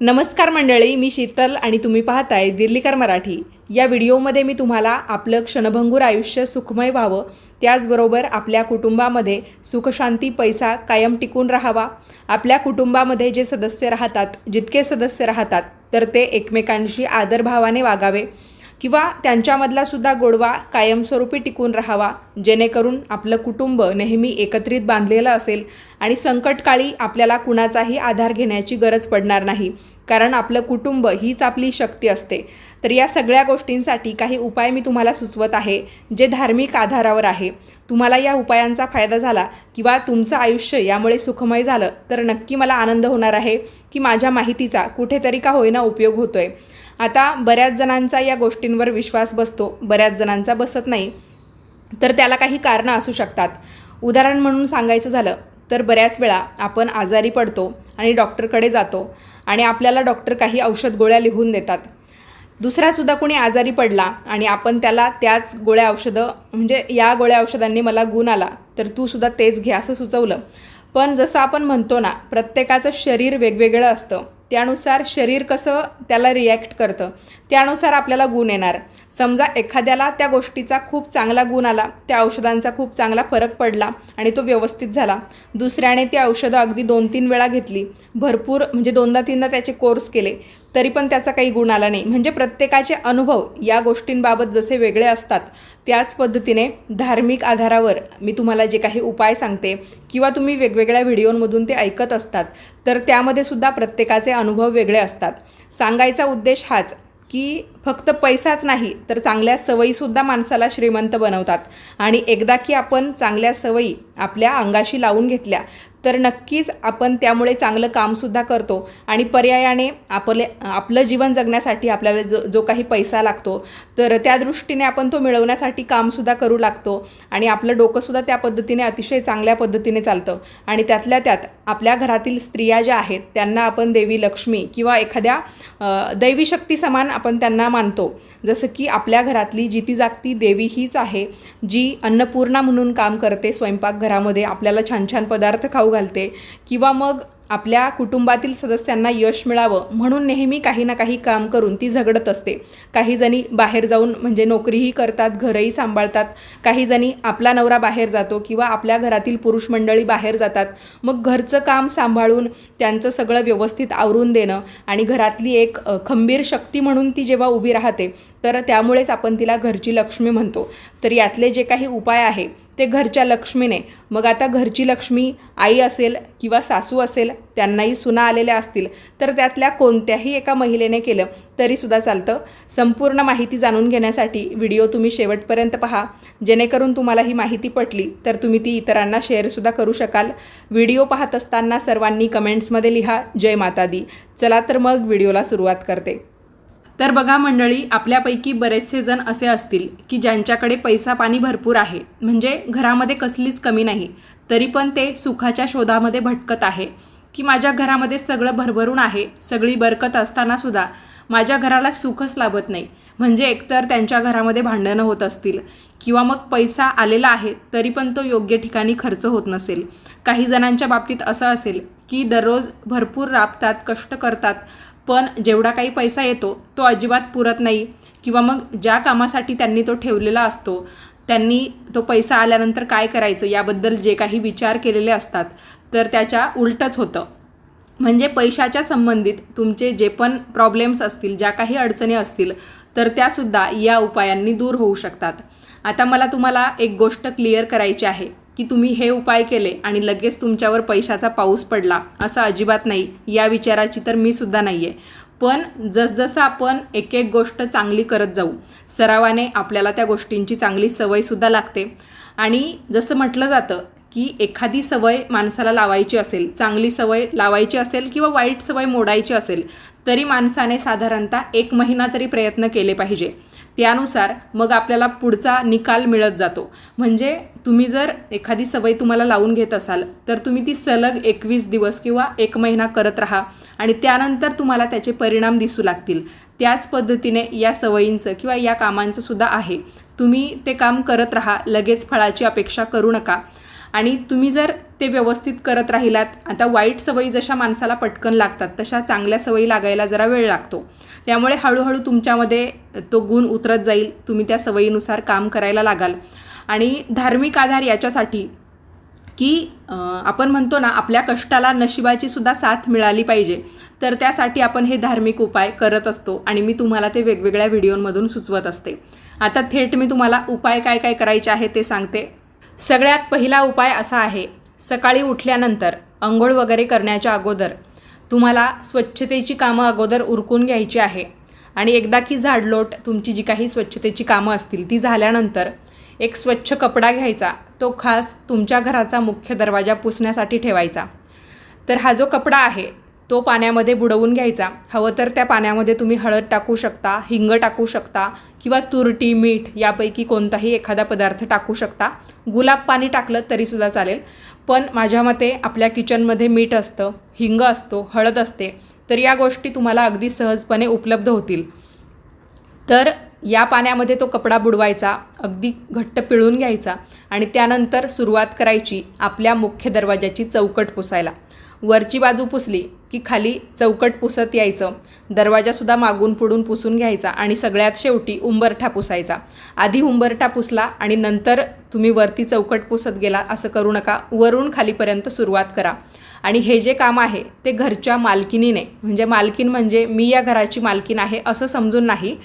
नमस्कार मंडळी मी शीतल आणि तुम्ही पाहताय दिल्लीकर मराठी. या व्हिडिओमध्ये मी तुम्हाला आपलं क्षणभंगूर आयुष्य सुखमय व्हावं त्याचबरोबर आपल्या कुटुंबामध्ये सुखशांती पैसा कायम टिकून राहावा. आपल्या कुटुंबामध्ये जे सदस्य राहतात जितके सदस्य राहतात तर ते एकमेकांशी आदरभावाने वागावे. किंवा त्यांच्यामधला सुद्धा गोडवा कायमस्वरूपी टिकून राहावा जेणेकरून आपलं कुटुंब नेहमी एकत्रित बांधलेलं असेल आणि संकटकाळी आपल्याला कुणाचाही आधार घेण्याची गरज पडणार नाही. कारण आपलं कुटुंब हीच आपली शक्ती असते. तर या सगळ्या गोष्टींसाठी काही उपाय मी तुम्हाला सुचवत आहे जे धार्मिक आधारावर आहे. तुम्हाला या उपायांचा फायदा झाला किंवा तुमचं आयुष्य यामुळे सुखमय झालं तर नक्की मला आनंद होणार आहे की माझ्या माहितीचा कुठेतरी का होईना उपयोग होतोय. आता बऱ्याच जणांचा या गोष्टींवर विश्वास बसतो बऱ्याच जणांचा बसत नाही. तर त्याला काही कारणं असू शकतात. उदाहरण म्हणून सांगायचं झालं तर बऱ्याच वेळा आपण आजारी पडतो आणि डॉक्टरकडे जातो आणि आपल्याला डॉक्टर काही औषध गोळ्या लिहून देतात. दुसरासुद्धा कोणी आजारी पडला आणि आपण त्याला त्याच गोळ्या औषधं म्हणजे या गोळ्या औषधांनी मला गुण आला तर तू सुद्धा तेच घे असं सुचवलं. पण जसं आपण म्हणतो ना प्रत्येकाचं शरीर वेगवेगळं असतं. त्यानुसार शरीर कसं त्याला रिॲक्ट करतं. त्यानुसार आपल्याला गुण येणार. समजा एखाद्याला त्या गोष्टीचा खूप चांगला गुण आला त्या औषधांचा खूप चांगला फरक पडला आणि तो व्यवस्थित झाला. दुसऱ्याने ती औषधं अगदी दोन तीन वेळा घेतली. भरपूर म्हणजे दोनदा तीनदा त्याचे कोर्स केले. तरी पण त्याचा काही गुण आला नाही. म्हणजे प्रत्येकाचे अनुभव या गोष्टींबाबत जसे वेगळे असतात त्याच पद्धतीने धार्मिक आधारावर मी तुम्हाला जे काही उपाय सांगते किंवा तुम्ही वेगवेगळ्या व्हिडिओमधून ते ऐकत असतात तर त्यामध्ये सुद्धा प्रत्येकाचे अनुभव वेगळे असतात. सांगायचा उद्देश हाच की फक्त पैसाच नाही तर चांगल्या सवयीसुद्धा माणसाला श्रीमंत बनवतात. आणि एकदा की आपण चांगल्या सवयी आपल्या अंगाशी लावून घेतल्या तर नक्कीच आपण त्यामुळे चांगलं कामसुद्धा करतो. आणि पर्यायाने आपले आपलं जीवन जगण्यासाठी आपल्याला जो जो काही पैसा लागतो तर त्या दृष्टीने आपण तो मिळवण्यासाठी कामसुद्धा करू लागतो. आणि आपलं डोकंसुद्धा त्या पद्धतीने अतिशय चांगल्या पद्धतीने चालतं. आणि त्यातल्या त्यात आपल्या घरातील स्त्रिया ज्या आहेत त्यांना आपण देवी लक्ष्मी किंवा एखाद्या दैवी शक्ती समान आपण त्यांना मानतो. जसं की आपल्या घरातली जिती जागती देवी हीच आहे जी अन्नपूर्णा म्हणून काम करते स्वयंपाकघरामध्ये आपल्याला छान छान पदार्थ खाऊ घालते किंवा मग आपल्या कुटुंबातील सदस्यांना यश मिळावं म्हणून नेहमी काही ना काही काम करून ती झगडत असते. काही जणी बाहेर जाऊन म्हणजे नोकरीही करतात घरही सांभाळतात. काही जणी आपला नवरा बाहेर जातो किंवा आपल्या घरातील पुरुष मंडळी बाहेर जातात. मग घरचं काम सांभाळून त्यांचं सगळं व्यवस्थित आवरून देणं आणि घरातली एक खंबीर शक्ती म्हणून ती जेव्हा उभी राहते तर त्यामुळेच आपण तिला घरची लक्ष्मी म्हणतो. तर यातले जे काही उपाय आहे ते घरच्या लक्ष्मीने. मग आता घरची लक्ष्मी आई असेल किंवा सासू असेल त्यांनाही सुना आलेल्या असतील तर त्यातल्या कोणत्याही एका महिलेने केलं तरीसुद्धा चालतं. संपूर्ण माहिती जाणून घेण्यासाठी व्हिडिओ तुम्ही शेवटपर्यंत पहा. जेणेकरून तुम्हाला ही माहिती पटली तर तुम्ही ती इतरांना शेअरसुद्धा करू शकाल. व्हिडिओ पाहत असताना सर्वांनी कमेंट्समध्ये लिहा जय माता दी. चला तर मग व्हिडिओला सुरुवात करते. तर बघा मंडळी आपल्यापैकी बरेचसे जण असे असतील की ज्यांच्याकडे पैसा पाणी भरपूर आहे म्हणजे घरामध्ये कसलीच कमी नाही तरी पण ते सुखाच्या शोधामध्ये भटकत आहे. की माझ्या घरामध्ये सगळं भरभरून आहे सगळी बरकत असतानासुद्धा माझ्या घराला सुखच लाभत नाही. म्हणजे एकतर त्यांच्या घरामध्ये भांडणं होत असतील किंवा मग पैसा आलेला आहे तरी पण तो योग्य ठिकाणी खर्च होत नसेल. काही जणांच्या बाबतीत असं असेल की दररोज भरपूर राबतात कष्ट करतात पण जेवढा काही पैसा येतो तो अजिबात पुरत नाही. किंवा मग ज्या कामासाठी त्यांनी तो ठेवलेला असतो त्यांनी तो पैसा आल्यानंतर काय करायचं याबद्दल जे काही विचार केलेले असतात तर त्याच्या उलटच होतं. म्हणजे पैशाच्या संबंधित तुमचे जे पण प्रॉब्लेम्स असतील ज्या काही अडचणी असतील तर त्यासुद्धा या उपायांनी दूर होऊ शकतात. आता मला तुम्हाला एक गोष्ट क्लिअर करायची आहे की तुम्ही हे उपाय केले आणि लगेच तुमच्यावर पैशाचा पाऊस पडला असं अजिबात नाही. या विचाराची तर मी सुद्धा नाही आहे पण जसजसं आपण एक एक गोष्ट चांगली करत जाऊ सरावाने आपल्याला त्या गोष्टींची चांगली सवयसुद्धा लागते. आणि जसं म्हटलं जातं की एखादी सवय माणसाला लावायची असेल चांगली सवय लावायची असेल किंवा वाईट सवय मोडायची असेल तरी माणसाने साधारणतः एक महिना तरी प्रयत्न केले पाहिजे. त्यानुसार मग आपल्याला पुढचा निकाल मिळत जातो. म्हणजे तुम्ही जर एखादी सवय तुम्हाला लावून घेत असाल तर तुम्ही ती सलग एकवीस दिवस किंवा एक महिना करत राहा आणि त्यानंतर तुम्हाला त्याचे परिणाम दिसू लागतील. त्याच पद्धतीने या सवयींचं किंवा या कामांचं सुद्धा आहे. तुम्ही ते काम करत राहा लगेच फळाची अपेक्षा करू नका. आणि तुम्ही जर ते व्यवस्थित करत राहिलात आता वाईट सवयी जशा माणसाला पटकन लागतात तशा चांगल्या सवयी लागायला जरा वेळ लागतो. त्यामुळे हळूहळू तुमच्यामध्ये तो गुण उतरत जाईल तुम्ही त्या सवयीनुसार काम करायला लागाल. आणि धार्मिक आधार याच्यासाठी की आपण म्हणतो ना आपल्या कष्टाला नशिबाची सुद्धा साथ मिळाली पाहिजे. तर त्यासाठी आपण हे धार्मिक उपाय करत असतो आणि मी तुम्हाला ते वेगवेगळ्या व्हिडिओंमधून सुचवत असते. आता थेट मी तुम्हाला उपाय काय काय करायचे आहे ते सांगते. सगळ्यात पहिला उपाय असा आहे सकाळी उठल्यानंतर अंघोळ वगैरे करण्याच्या अगोदर तुम्हाला स्वच्छतेची कामं अगोदर उरकून घ्यायची आहे. आणि एकदा की झाडलोट तुमची जी काही स्वच्छतेची कामं असतील ती झाल्यानंतर एक स्वच्छ कपडा घ्यायचा. तो खास तुमच्या घराचा मुख्य दरवाजा पुसण्यासाठी ठेवायचा. तर हा जो कपडा आहे तो पाण्यामध्ये बुडवून घ्यायचा. हवं तर त्या पाण्यामध्ये तुम्ही हळद टाकू शकता हिंग टाकू शकता किंवा तुरटी मीठ यापैकी कोणताही एखादा पदार्थ टाकू शकता. गुलाब पाणी टाकलं तरीसुद्धा चालेल. पण माझ्या मते आपल्या किचनमध्ये मीठ असतं हिंग असतो हळद असते तर या गोष्टी तुम्हाला अगदी सहजपणे उपलब्ध होतील. तर या पाण्यामध्ये तो कपडा बुडवायचा अगदी घट्ट पिळून घ्यायचा आणि त्यानंतर सुरुवात करायची आपल्या मुख्य दरवाजाची चौकट पुसायला. वरची बाजू पुसली की खाली चौकट पुसत यायचं. दरवाजासुद्धा मागून पुढून पुसून घ्यायचा आणि सगळ्यात शेवटी उंबरठा पुसायचा. आधी उंबरठा पुसला आणि नंतर तुम्ही वरती चौकट पुसत गेला असं करू नका. वरून खालीपर्यंत सुरुवात करा. आणि हे जे काम आहे ते घरच्या मालकिनीने म्हणजे मालकीन म्हणजे मी या घराची मालकीन आहे असं समजून नाही.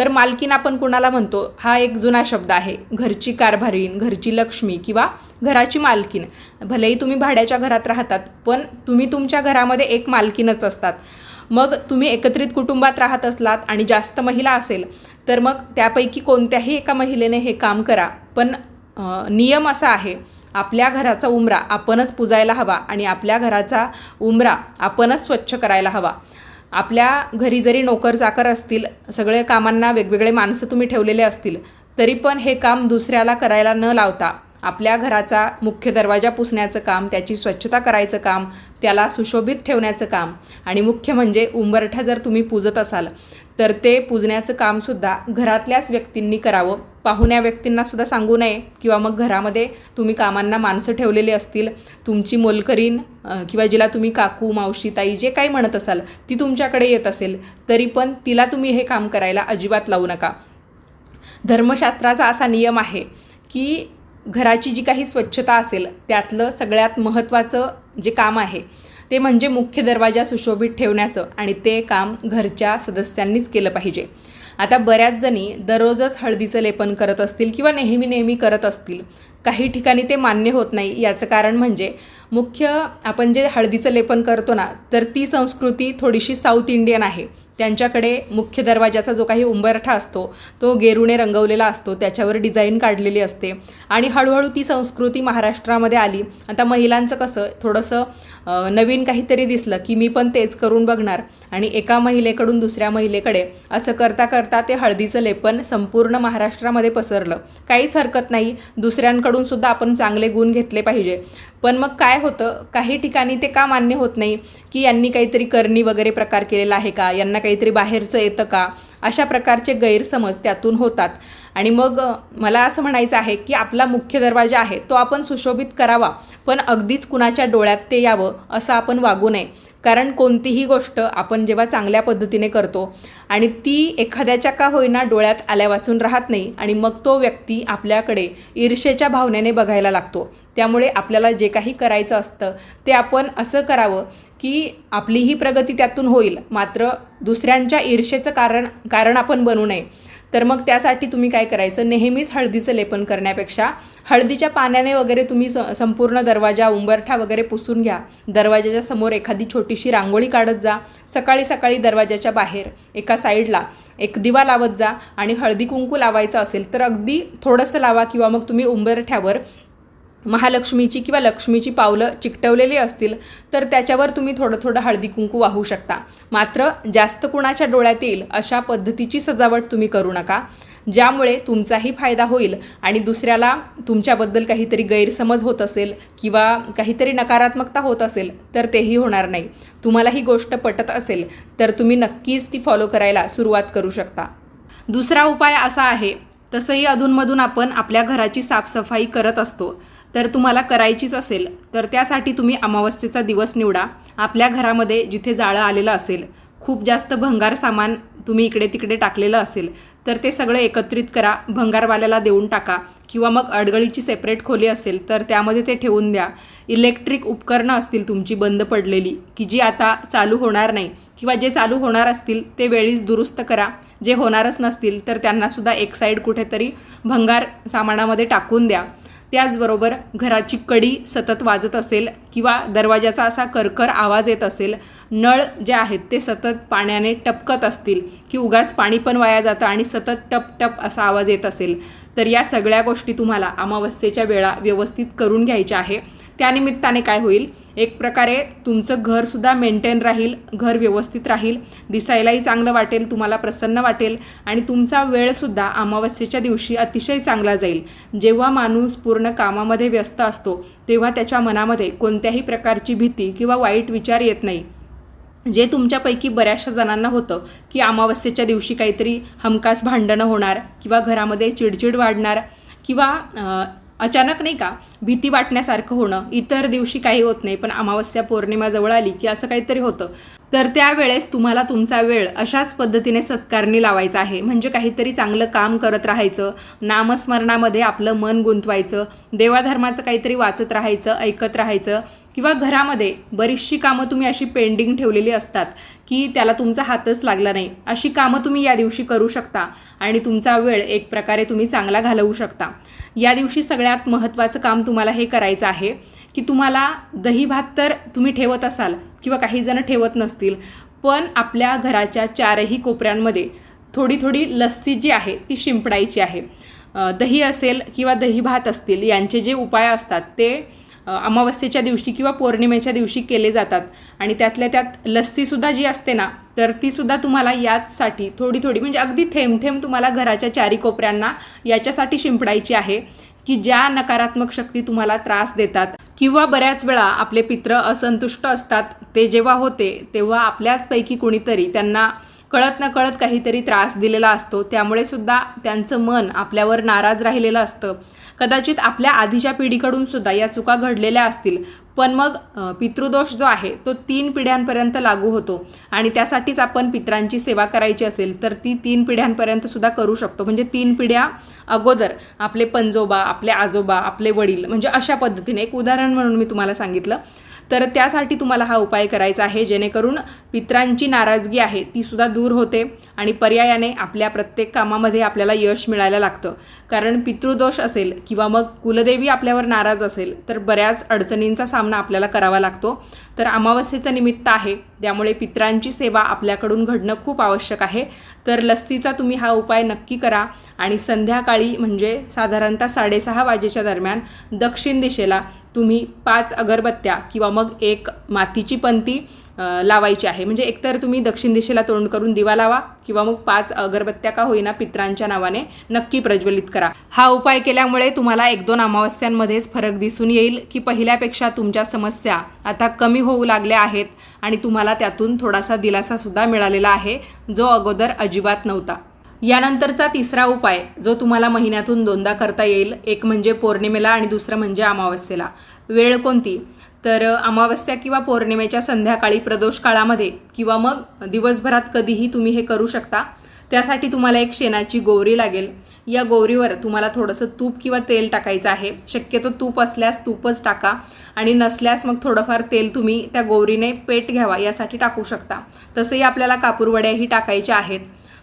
तर मालकीन आपण कुणाला म्हणतो? हा एक जुना शब्द आहे. घरची कारभारीण घरची लक्ष्मी किंवा घराची मालकीन. भलेही तुम्ही भाड्याच्या घरात राहतात पण तुम्ही तुमच्या घरामध्ये एक मालकीनच असतात. मग तुम्ही एकत्रित कुटुंबात राहत असलात आणि जास्त महिला असेल तर मग त्यापैकी कोणत्याही एका महिलेने हे काम करा. पण नियम असा आहे आपल्या घराचा उमरा आपणच पुजायला हवा आणि आपल्या घराचा उमरा आपणच स्वच्छ करायला हवा. आपल्या घरी जरी नोकर चाकर असतील सगळे कामांना वेगवेगळे माणसं तुम्ही ठेवलेले असतील तरी पण हे काम दुसऱ्याला करायला न लावता आपल्या घराचा मुख्य दरवाजा पुसण्याचं काम त्याची स्वच्छता करायचं काम त्याला सुशोभित ठेवण्याचं काम आणि मुख्य म्हणजे उंबरठा जर तुम्ही पूजत असाल तर ते पूजण्याचं कामसुद्धा घरातल्याच व्यक्तींनी करावं. पाहुण्या व्यक्तींनासुद्धा सांगू नये किंवा मग घरामध्ये तुम्ही कामांना माणसं ठेवलेली असतील तुमची मोलकरीण किंवा जिला तुम्ही काकू मावशी ताई जे काही म्हणत असाल ती तुमच्याकडे येत असेल तरी पण तिला तुम्ही हे काम करायला अजिबात लावू नका. धर्मशास्त्राचा असा नियम आहे की घराची जी काही स्वच्छता असेल त्यातलं सगळ्यात महत्त्वाचं जे काम आहे ते म्हणजे मुख्य दरवाजा सुशोभित ठेवण्याचं आणि ते काम घरच्या सदस्यांनीच केलं पाहिजे. आता बऱ्याच जणी दररोजच हळदीचं लेपन करत असतील किंवा नेहमी नेहमी करत असतील काही ठिकाणी ते मान्य होत नाही. याचं कारण म्हणजे मुख्य आपण जे हळदीचं लेपन करतो ना तर ती संस्कृती थोडीशी साऊथ इंडियन आहे. त्यांच्याकडे मुख्य दरवाजाचा जो काही उंबरठा असतो तो गेरूने रंगवलेला असतो त्याच्यावर डिझाईन काढलेली असते. आणि हळूहळू ती संस्कृती महाराष्ट्रामध्ये आली. आता महिलांचं कसं थोडंसं नवीन काहीतरी दिसलं की मी पण तेच करून बघणार आणि एका महिलेकडून दुसऱ्या महिलेकडे असं करता करता ते हळदीचं लेपन संपूर्ण महाराष्ट्रामध्ये पसरलं. काहीच हरकत नाही. दुसऱ्यांकडून सुद्धा आपण चांगले गुण घेतले पाहिजे. पण मग काय होतं? काही ठिकाणी ते का मान्य होत नाही की यांनी काहीतरी करणी वगैरे प्रकार केलेला आहे का? यांना काही काहीतरी बाहेरचं येतं का? अशा प्रकारचे गैरसमज त्यातून होतात. आणि मग मला असं म्हणायचं आहे की आपला मुख्य दरवाजा आहे तो आपण सुशोभित करावा पण अगदीच कुणाच्या डोळ्यात ते यावं असं आपण वागू नये. कारण कोणतीही गोष्ट आपण जेव्हा चांगल्या पद्धतीने करतो आणि ती एखाद्याच्या का होईना डोळ्यात आल्या वाचून राहत नाही आणि मग तो व्यक्ती आपल्याकडे ईर्षेच्या भावनेने बघायला लागतो. त्यामुळे आपल्याला जे काही करायचं असतं ते आपण असं करावं की आपलीही प्रगती त्यातून होईल. मात्र दुसऱ्यांच्या ईर्षेचं कारण कारण आपण बनू नये. तर मग त्यासाठी तुम्ही काय करायचं? नेहमीच हळदीचं लेपन करण्यापेक्षा हळदीच्या पाण्याने वगैरे तुम्ही स संपूर्ण दरवाजा उंबरठा वगैरे पुसून घ्या. दरवाजाच्या समोर एखादी छोटीशी रांगोळी काढत जा. सकाळी सकाळी दरवाजाच्या बाहेर एका साईडला एक दिवा लावत जा आणि हळदी कुंकू लावायचं असेल तर अगदी थोडंसं लावा किंवा मग तुम्ही उंबरठ्यावर महालक्ष्मीची किंवा लक्ष्मीची पावलं चिकटवलेली असतील तर त्याच्यावर तुम्ही थोडं थोडं हळदी कुंकू वाहू शकता. मात्र जास्त कुणाच्या डोळ्यात येईल अशा पद्धतीची सजावट तुम्ही करू नका. ज्यामुळे तुमचाही फायदा होईल आणि दुसऱ्याला तुमच्याबद्दल काहीतरी गैरसमज होत असेल किंवा काहीतरी नकारात्मकता होत असेल तर तेही होणार नाही. तुम्हाला ही गोष्ट पटत असेल तर तुम्ही नक्कीच ती फॉलो करायला सुरुवात करू शकता. दुसरा उपाय असा आहे तसंही अधूनमधून आपण आपल्या घराची साफसफाई करत असतो. तर तुम्हाला करायचीच असेल तर त्यासाठी तुम्ही अमावस्येचा दिवस निवडा. आपल्या घरामध्ये जिथे जाळं आलेलं असेल खूप जास्त भंगार सामान तुम्ही इकडे तिकडे टाकलेलं असेल तर ते सगळं एकत्रित करा. भंगारवाल्याला देऊन टाका. किंवा मग अडगळीची सेपरेट खोली असेल तर त्यामध्ये ते ठेवून द्या. इलेक्ट्रिक उपकरणं असतील तुमची बंद पडलेली की जी आता चालू होणार नाही किंवा जे चालू होणार असतील ते वेळीच दुरुस्त करा. जे होणारच नसतील तर त्यांनासुद्धा एक साईड कुठेतरी भंगार सामानामध्ये टाकून द्या. त्याचबरोबर घराची कडी सतत वाजत असेल किंवा दरवाजाचा असा करकर आवाज येत असेल नळ जे आहेत ते सतत पाण्याने टपकत असतील की उगाच पाणी पण वाया जातं आणि सतत टप टप असा आवाज येत असेल. तर या सगळ्या गोष्टी तुम्हाला अमावस्येच्या वेळा व्यवस्थित करून घ्यायच्या आहे. त्यानिमित्ताने काय होईल? एक प्रकारे तुमचं घरसुद्धा मेंटेन राहील घर व्यवस्थित राहील दिसायलाही चांगलं वाटेल तुम्हाला प्रसन्न वाटेल आणि तुमचा वेळसुद्धा अमावस्येच्या दिवशी अतिशय चांगला जाईल. जेव्हा माणूस पूर्ण कामामध्ये व्यस्त असतो तेव्हा त्याच्या मनामध्ये कोणत्याही प्रकारची भीती किंवा वाईट विचार येत नाही. जे तुमच्यापैकी बऱ्याचशा जणांना होतं की अमावस्येच्या दिवशी काहीतरी हमखास भांडणं होणार किंवा घरामध्ये चिडचिड वाढणार किंवा अचानक नाही का भीती वाटण्यासारखं होणं. इतर दिवशी काही होत नाही पण अमावस्या पौर्णिमा जवळ आली की असं काहीतरी होतं. तर त्यावेळेस तुम्हाला तुमचा वेळ अशाच पद्धतीने सत्कारणी लावायचा आहे. म्हणजे काहीतरी चांगलं काम करत राहायचं नामस्मरणामध्ये आपलं मन गुंतवायचं देवाधर्माचं काहीतरी वाचत राहायचं ऐकत राहायचं किंवा घरामध्ये बरीचशी कामं तुम्ही अशी पेंडिंग ठेवलेली असतात की त्याला तुमचा हातच लागला नाही अशी कामं तुम्ही या दिवशी करू शकता आणि तुमचा वेळ एक प्रकारे तुम्ही चांगला घालवू शकता. या दिवशी सगळ्यात महत्त्वाचं काम तुम्हाला हे करायचं आहे की तुम्हाला दही भात तर तुम्ही ठेवत असाल किंवा काही जण ठेवत नसतील पण आपल्या घराच्या चारही कोपऱ्यांमध्ये थोडी थोडी लस्सी जी आहे ती शिंपडायची आहे. दही असेल किंवा दही भात असतील यांचे जे उपाय असतात ते अमावस्येच्या दिवशी किंवा पौर्णिमेच्या दिवशी केले जातात. आणि त्यातल्या त्यात लस्सीसुद्धा जी असते ना तर तीसुद्धा तुम्हाला याचसाठी थोडी थोडी म्हणजे अगदी थेंब थेंब तुम्हाला घराच्या चारी कोपऱ्यांना याच्यासाठी शिंपडायची आहे की ज्या नकारात्मक शक्ती तुम्हाला त्रास देतात. किंवा बऱ्याच वेळा आपले पित्र असंतुष्ट असतात ते जेव्हा होते तेव्हा आपल्याचपैकी कोणीतरी त्यांना कळत न कळत काहीतरी त्रास दिलेला असतो. त्यामुळे सुद्धा त्यांचं मन आपल्यावर नाराज राहिलेलं असतं. कदाचित आपल्या आधीच्या पिढीकडून सुद्धा या चुका घडलेल्या असतील. पण मग पितृदोष जो आहे तो तीन पिढ्यांपर्यंत लागू होतो. आणि त्यासाठीच आपण पित्रांची सेवा करायची असेल तर ती तीन पिढ्यांपर्यंत सुद्धा करू शकतो. म्हणजे तीन पिढ्या अगोदर आपले पंजोबा आपले आजोबा आपले वडील म्हणजे अशा पद्धतीने एक उदाहरण म्हणून मी तुम्हाला सांगितलं. तर त्यासाठी तुम्हाला हा उपाय करायचा आहे. जेणेकरून पित्रांची नाराजगी आहे ती सुद्धा दूर होते आणि पर्यायाने आपल्या प्रत्येक कामामध्ये आपल्याला यश मिळायला लागतं. कारण पितृदोष असेल किंवा मग कुलदेवी आपल्यावर नाराज असेल तर बऱ्याच अडचणींचा सामना आपल्याला करावा लागतो. तर अमावस्येचं निमित्त आहे त्यामुळे पित्रांची सेवा आपल्याकडून घडणं खूप आवश्यक आहे. तर लस्सीचा तुम्ही हा उपाय नक्की करा. आणि संध्याकाळी म्हणजे साधारणतः साडेसहा वाजेच्या दरम्यान दक्षिण दिशेला तुम्ही पाच अगरबत्त्या किंवा मग एक मातीची पंती लावायची आहे. म्हणजे एकतर तुम्ही दक्षिण दिशेला तोंड करून दिवा लावा किंवा मग पाच अगरबत्त्या का होईना पित्रांच्या नावाने नक्की प्रज्वलित करा. हा उपाय केल्यामुळे तुम्हाला एक दोन अमावस्यांमध्येच फरक दिसून येईल की पहिल्यापेक्षा तुमच्या समस्या आता कमी होऊ लागल्या आहेत आणि तुम्हाला त्यातून थोडासा दिलासासुद्धा मिळालेला आहे जो अगोदर अजिबात नव्हता. यानंतरचा तिसरा उपाय जो तुम्हाला महिन्यातून दोनदा करता येईल एक म्हणजे पौर्णिमेला आणि दुसरं म्हणजे अमावस्येला. वेळ कोणती? तर अमावस्या किंवा पौर्णिमेच्या संध्याकाळी प्रदोष काळामध्ये किंवा मग दिवसभरात कधीही तुम्ही हे करू शकता. त्यासाठी तुम्हाला एक शेणाची गोवरी लागेल. या गोवरीवर तुम्हाला थोडंसं तूप किंवा तेल टाकायचं आहे. शक्यतो तूप असल्यास तूपच टाका आणि नसल्यास मग थोडंफार तेल तुम्ही त्या गोवरीने पेट घ्यावा यासाठी टाकू शकता. तसंही आपल्याला कापूरवड्याही टाकायच्या आहेत.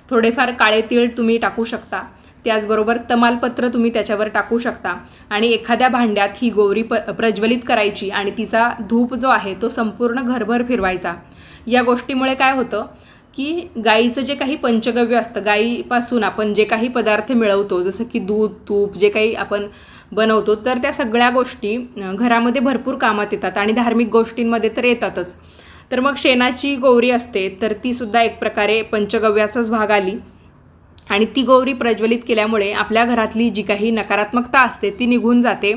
थोडेफार काळे तीळ तुम्ही टाकू शकता. त्याचबरोबर तमालपत्र तुम्ही त्याच्यावर टाकू शकता. आणि एखाद्या भांड्यात ही गोवरी प प्रज्वलित करायची आणि तिचा धूप जो आहे तो संपूर्ण घरभर फिरवायचा. या गोष्टीमुळे काय होतं की गाईचं जे काही पंचगव्य असतं गाईपासून आपण जे काही पदार्थ मिळवतो जसं की दूध तूप जे काही आपण बनवतो तर त्या सगळ्या गोष्टी घरामध्ये भरपूर कामात येतात आणि धार्मिक गोष्टींमध्ये तर येतातच. तर मग शेणाची गौरी असते तर ती सुद्धा एक प्रकारे पंचगव्याचाच भाग आली. आणि ती गौरी प्रज्वलित केल्यामुळे आपल्या घरातली जी काही नकारात्मकता असते ती निघून जाते.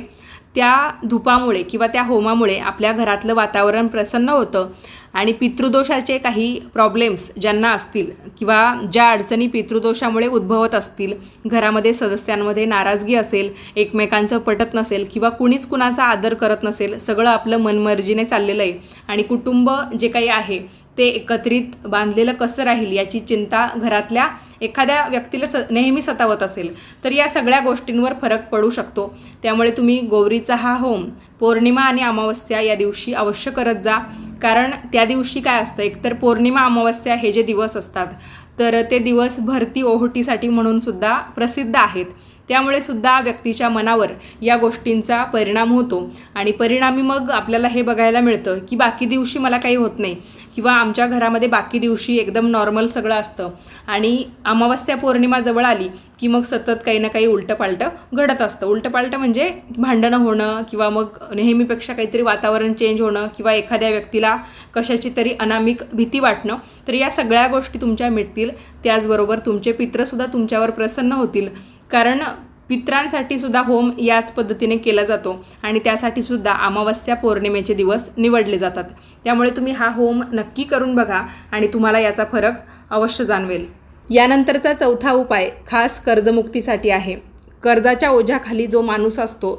त्या धुपामुळे किंवा त्या होमामुळे आपल्या घरातलं वातावरण प्रसन्न होतं आणि पितृदोषाचे काही प्रॉब्लेम्स ज्यांना असतील किंवा ज्या अडचणी पितृदोषामुळे उद्भवत असतील घरामध्ये सदस्यांमध्ये नाराजगी असेल एकमेकांचं पटत नसेल किंवा कुणीच कुणाचा आदर करत नसेल सगळं आपलं मनमर्जीने चाललेलं आहे आणि कुटुंब जे काही आहे ते एकत्रित बांधलेलं कसं राहील याची चिंता घरातल्या एखाद्या व्यक्तीला स नेहमी सतावत असेल तर या सगळ्या गोष्टींवर फरक पडू शकतो. त्यामुळे तुम्ही गौरीचा हा होम पौर्णिमा आणि अमावस्या या दिवशी अवश्य करत जा. कारण त्या दिवशी काय असतं एकतर पौर्णिमा अमावस्या हे जे दिवस असतात तर ते दिवस भरती ओहोटीसाठी म्हणून सुद्धा प्रसिद्ध आहेत. त्यामुळे सुद्धा व्यक्तीच्या मनावर या गोष्टींचा परिणाम होतो. आणि परिणामी मग आपल्याला हे बघायला मिळतं की बाकी दिवशी मला काही होत नाही. किंवा आमच्या घरामध्ये बाकी दिवशी एकदम नॉर्मल सगळं असतं. आणि अमावस्या पौर्णिमा जवळ आली की मग सतत काही ना काही उलटंपालटं घडत असतं. उलटंपालटं म्हणजे भांडणं होणं किंवा मग नेहमीपेक्षा काहीतरी वातावरण चेंज होणं किंवा एखाद्या व्यक्तीला कशाची तरी अनामिक भीती वाटणं तर या सगळ्या गोष्टी तुमच्या मिटतील. त्याचबरोबर तुमचे पित्रसुद्धा तुमच्यावर प्रसन्न होतील. कारण पित्रांसाठी सुद्धा होम याच पद्धतीने केला जातो आणि त्यासाठी सुद्धा अमावस्या पौर्णिमेचे दिवस निवडले जातात. त्यामुळे तुम्ही हा होम नक्की करून बघा आणि तुम्हाला याचा फरक अवश्य जाणवेल. यानंतरचा चौथा उपाय खास कर्जमुक्तीसाठी आहे. कर्जाच्या ओझ्याखाली जो माणूस असतो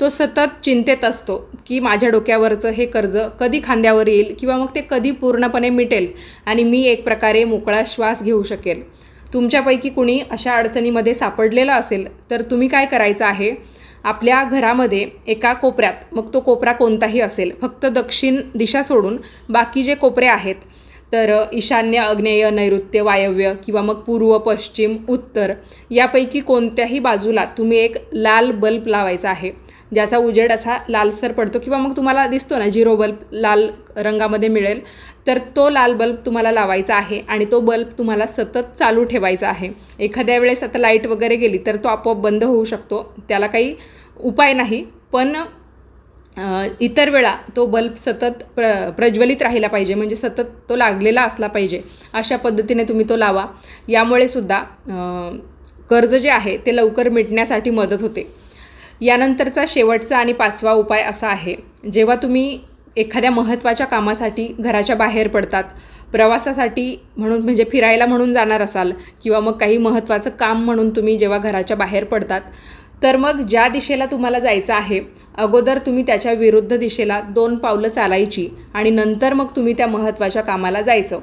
तो सतत चिंतेत असतो की माझ्या डोक्यावरचं हे कर्ज कधी खांद्यावर येईल किंवा मग ते कधी पूर्णपणे मिटेल आणि मी एक प्रकारे मोकळा श्वास घेऊ शकेल. तुमच्यापैकी कुणी अशा अडचणीमध्ये सापडलेलं असेल तर तुम्ही काय करायचं आहे? आपल्या घरामध्ये एका कोपऱ्यात मग तो कोपरा कोणताही असेल फक्त दक्षिण दिशा सोडून बाकी जे कोपरे आहेत तर ईशान्य आग्नेय नैऋत्य वायव्य किंवा मग पूर्व पश्चिम उत्तर यापैकी कोणत्याही बाजूला तुम्ही एक लाल बल्ब लावायचा आहे. ज्याचा उजेड असा लालसर पडतो किंवा मग तुम्हाला दिसतो ना झिरो बल्ब लाल रंगामध्ये मिळेल तर तो लाल बल्ब तुम्हाला लावायचा आहे आणि तो बल्ब तुम्हाला सतत चालू ठेवायचा आहे. एखाद्या वेळेस आता लाइट वगैरे गेली तर तो आपोआप बंद होऊ शकतो त्याला काही उपाय नाही पण इतर वेळा तो बल्ब सतत प्र प्रज्वलित राहिला पाहिजे म्हणजे सतत तो लागलेला असला पाहिजे अशा पद्धतीने तुम्ही तो लावा. यामुळे सुद्धा कर्ज जे आहे ते लवकर मिटण्यासाठी मदत होते. यानंतरचा शेवटचा आणि पाचवा उपाय असा आहे जेव्हा तुम्ही एखाद्या महत्त्वाच्या कामासाठी घराच्या बाहेर पडतात प्रवासासाठी म्हणून म्हणजे फिरायला म्हणून जाणार असाल किंवा मग काही महत्त्वाचं काम म्हणून तुम्ही जेव्हा घराच्या बाहेर पडतात तर मग ज्या दिशेला तुम्हाला जायचं आहे अगोदर तुम्ही त्याच्या विरुद्ध दिशेला दोन पावलं चालायची आणि नंतर मग तुम्ही त्या महत्त्वाच्या कामाला जायचं.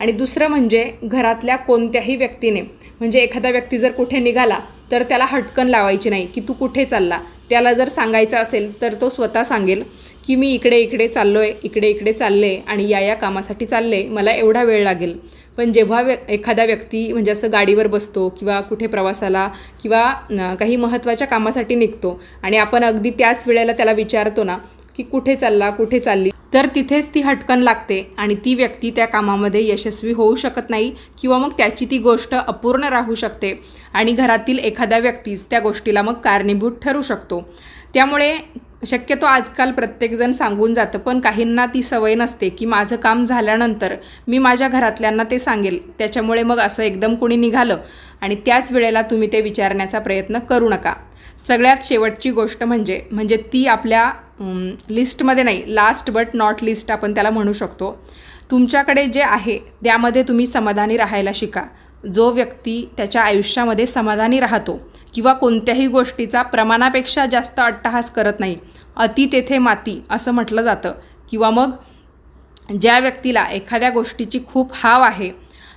आणि दुसरं म्हणजे घरातल्या कोणत्याही व्यक्तीने म्हणजे एखादा व्यक्ती जर कुठे निघाला तर त्याला हटकन लावायची नाही की तू कुठे चालला. त्याला जर सांगायचं असेल तर तो स्वतः सांगेल की मी इकडे इकडे चाललो आहे इकडे इकडे चालले आणि या या कामासाठी चालले मला एवढा वेळ लागेल. पण जेव्हा व्य एखादा व्यक्ती म्हणजे असं गाडीवर बसतो किंवा कुठे प्रवासाला किंवा काही महत्त्वाच्या कामासाठी निघतो आणि आपण अगदी त्याच वेळेला त्याला विचारतो ना की कुठे चालला कुठे चालली. तर तिथेच ती हटकन लागते आणि ती व्यक्ती त्या कामामध्ये यशस्वी होऊ शकत नाही किंवा मग त्याची ती गोष्ट अपूर्ण राहू शकते आणि घरातील एखाद्या व्यक्तीच त्या गोष्टीला मग कारणीभूत ठरू शकतो. त्यामुळे शक्यतो आजकाल प्रत्येकजण सांगून जातं पण काहींना ती सवय नसते की माझं काम झाल्यानंतर मी माझ्या घरातल्यांना ते सांगेल. त्याच्यामुळे मग असं एकदम कोणी निघालं आणि त्याच वेळेला तुम्ही ते विचारण्याचा प्रयत्न करू नका. सगळ्यात शेवटची गोष्ट म्हणजे म्हणजे ती आपल्या लिस्टमध्ये नाही लास्ट बट नॉट लिस्ट आपण त्याला म्हणू शकतो. तुमच्याकडे जे आहे त्यामध्ये तुम्ही समाधानी राहायला शिका. जो व्यक्ती त्याच्या आयुष्यामध्ये समाधानी राहतो किंवा कोणत्याही गोष्टीचा प्रमाणापेक्षा जास्त अट्टहास करत नाही अति तेथे माती असं म्हटलं जातं. किंवा मग ज्या व्यक्तीला एखाद्या गोष्टीची खूप हाव आहे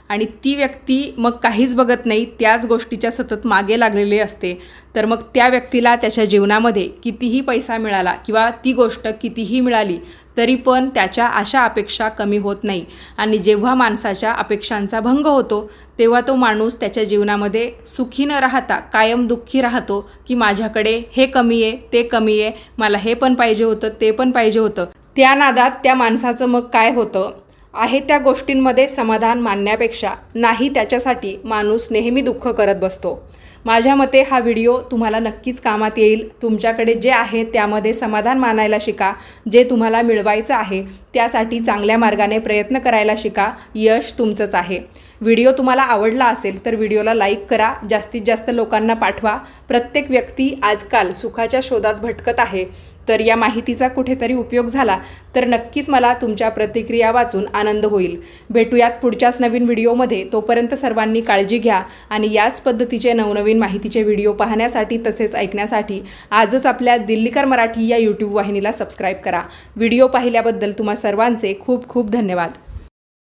आणि ती व्यक्ती मग काहीच बघत नाही त्याच गोष्टीच्या सतत मागे लागलेली असते. तर मग त्या व्यक्तीला त्याच्या जीवनामध्ये कितीही पैसा मिळाला किंवा ती गोष्ट कितीही मिळाली तरी पण त्याच्या अशा अपेक्षा कमी होत नाही. आणि जेव्हा माणसाच्या अपेक्षांचा भंग होतो तेव्हा तो माणूस त्याच्या जीवनामध्ये सुखी न राहता कायम दुःखी राहतो की माझ्याकडे हे कमी आहे ते कमी आहे मला हे पण पाहिजे होतं ते पण पाहिजे होतं. त्या नादात त्या माणसाचं मग काय होतं? आहे त्या गोष्टींमध्ये समाधान मानण्यापेक्षा नाही त्याच्यासाठी माणूस नेहमी दुःख करत बसतो. माझ्या मते हा व्हिडिओ तुम्हाला नक्कीच कामात येईल. तुमच्याकडे जे आहे त्यामध्ये समाधान मानायला शिका. जे तुम्हाला मिळवायचं आहे त्यासाठी चांगल्या मार्गाने प्रयत्न करायला शिका. यश तुमचंच आहे. व्हिडिओ तुम्हाला आवडला असेल तर व्हिडिओला लाईक करा. जास्तीत जास्त लोकांना पाठवा. प्रत्येक व्यक्ती आजकाल सुखाच्या शोधात भटकत आहे. तर या माहितीचा कुठेतरी उपयोग झाला तर नक्कीच मला तुमच्या प्रतिक्रिया वाचून आनंद होईल. भेटूयात पुढच्याच नवीन व्हिडिओमध्ये. तोपर्यंत सर्वांनी काळजी घ्या आणि याच पद्धतीचे नवनवीन माहितीचे व्हिडिओ पाहण्यासाठी तसेच ऐकण्यासाठी आजच आपल्या दिल्लीकर मराठी या यूट्यूब वाहिनीला सबस्क्राईब करा. व्हिडिओ पाहिल्याबद्दल तुम्हा सर्वांचे खूप खूप धन्यवाद.